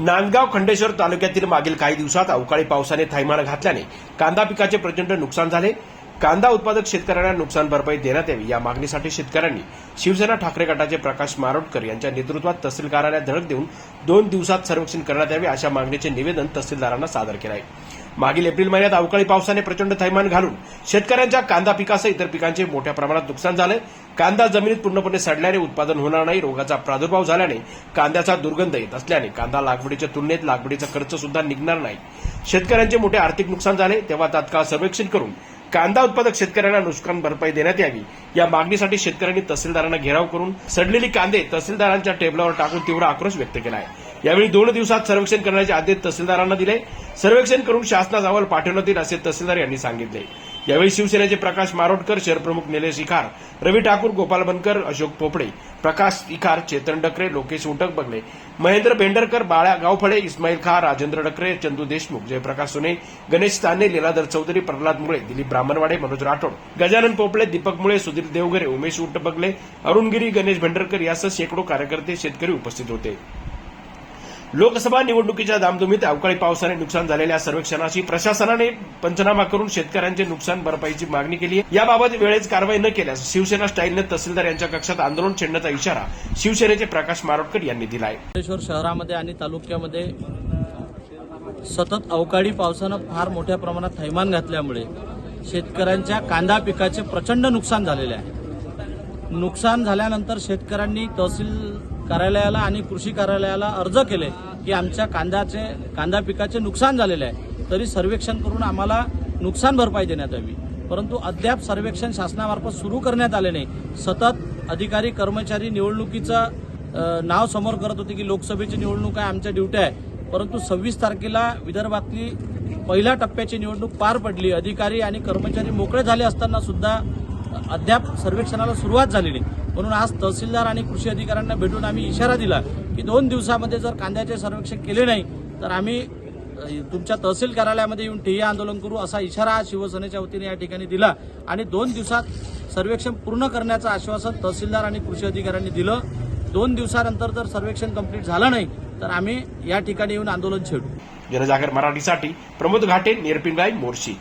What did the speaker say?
नांदगाव खंडेश्वर तालुक्यातील मागील काही दिवसात अवकाळी पावसाने थैमान घातल्याने कांदा पिकाचे प्रचंड नुकसान झाले. कांदा उत्पादक शेतकऱ्यांना नुकसान भरपाई देण्यात यावी या मागणीसाठी शेतकऱ्यांनी शिवसेना ठाकरे गटाचे प्रकाश मारोटकर यांच्या नेतृत्वात तहसील कार्यालयात धडक देऊन दोन दिवसात सर्वेक्षण करण्यात यावे अशा मागणीचे निवेदन तहसीलदारांना सादर केलं आहे. मागील एप्रिल महिन्यात अवकाळी पावसाने प्रचंड थैमान घालून शेतकऱ्यांच्या कांदा पिकासह इतर पिकांचे मोठ्या प्रमाणात नुकसान झाले. कांदा जमिनीत पूर्णपणे सडल्याने उत्पादन होणार नाही. रोगाचा प्रादुर्भाव झाल्याने कांद्याचा दुर्गंध येत असल्याने कांदा लागवडीच्या तुलनेत लागवडीचा खर्च सुद्धा निघणार नाही. शेतकऱ्यांचे मोठे आर्थिक नुकसान झाले. तेव्हा तात्काळ सर्वेक्षण करून कांदा उत्पादक शेतकऱ्यांना नुकसान भरपाई देण्यात यावी. या मागणीसाठी शेतकऱ्यांनी तहसीलदारांना घेराव करून सडलेली कांदे तहसीलदारांच्या टेबलावर टाकून तीव्र आक्रोश व्यक्त केला आहे. यावेळी दोन दिवसात सर्वेक्षण करण्याचे आदेश तहसीलदारांना दिले. सर्वेक्षण करून शासनास अहवाल पाठवण्यात येईल असे तहसीलदार यांनी सांगितले. यावेळी शिवसेनेचे प्रकाश मारोटकर शहरप्रमुख निलेश इखार रवी ठाकूर गोपाल बनकर अशोक पोपडे प्रकाश इखार चेतन डकरे लोकेश उटक बगले महेंद्र बेंडरकर बाळा गावफळे इस्माईल खा राजेंद्र डकरे चंदू देशमुख जयप्रकाश सोने गणेश ताने लीलाधर चौधरी प्रल्हाद मुळे दिलीप ब्राह्मणवाडे मनोज राठोड गजानन पोपळे दीपक मुळे सुधीर देवघरे उमेश उटबगले बगले अरुणगिरी गणेश भेंडरकर यासह शेकडो कार्यकर्ते शेतकरी उपस्थित होते. लोकसभा निवडणुकीच्या दामधुमीत अवकाळी पावसाने नुकसान झालेल्या सर्वेक्षणाची प्रशासनाने पंचनामा करून शेतकऱ्यांचे नुकसान भरपाईची मागणी केली आहे. याबाबत वेळेत कारवाई न केल्यास शिवसेना स्टाईलने तहसीलदार यांच्या कक्षात आंदोलन छेडण्याचा इशारा शिवसेनेचे प्रकाश मारोटकर यांनी दिला आहे भुवनेश्वर शहरामध्ये आणि तालुक्यामध्ये सतत अवकाळी पावसानं फार मोठ्या प्रमाणात थैमान घातल्यामुळे शेतकऱ्यांच्या कांदा पिकाचे प्रचंड नुकसान झालेले आहे. नुकसान झाल्यानंतर शेतकऱ्यांनी तहसील कार्यालयाला आणि कृषी कार्यालयाला अर्ज केले की आमच्या कांद्याचे कांदा पिकाचे नुकसान झालेले आहे. तरी सर्वेक्षण करून आम्हाला नुकसान भरपाई देण्यात यावी. परंतु अद्याप सर्वेक्षण शासनामार्फत सुरू करण्यात आले नाही. सतत अधिकारी कर्मचारी निवडणुकीचं नाव समोर करत होते की लोकसभेची निवडणूक आहे आमच्या ड्युट्या आहे. परंतु सव्वीस तारखेला विदर्भातली पहिल्या टप्प्याची निवडणूक पार पडली. अधिकारी आणि कर्मचारी मोकळे झाले असताना सुद्धा अद्याप सर्वेक्षणाला सुरुवात झालेली म्हणून आज तहसीलदार आणि कृषी अधिकाऱ्यांना भेटून आम्ही इशारा दिला की दोन दिवसामध्ये जर कांद्याचे सर्वेक्षण केले नाही तर आम्ही तुमच्या तहसील कार्यालयामध्ये येऊन ठिय्या आंदोलन करू असा इशारा शिवसेनेच्या वतीने या ठिकाणी दिला आणि दोन दिवसात सर्वेक्षण पूर्ण करण्याचं आश्वासन तहसीलदार आणि कृषी अधिकाऱ्यांनी दिलं. दोन दिवसानंतर जर सर्वेक्षण कंप्लीट झालं नाही तर आम्ही या ठिकाणी येऊन आंदोलन छेडू. जनजागर मराठीसाठी प्रमोद घाटे निरपिंगाई मोर्शी.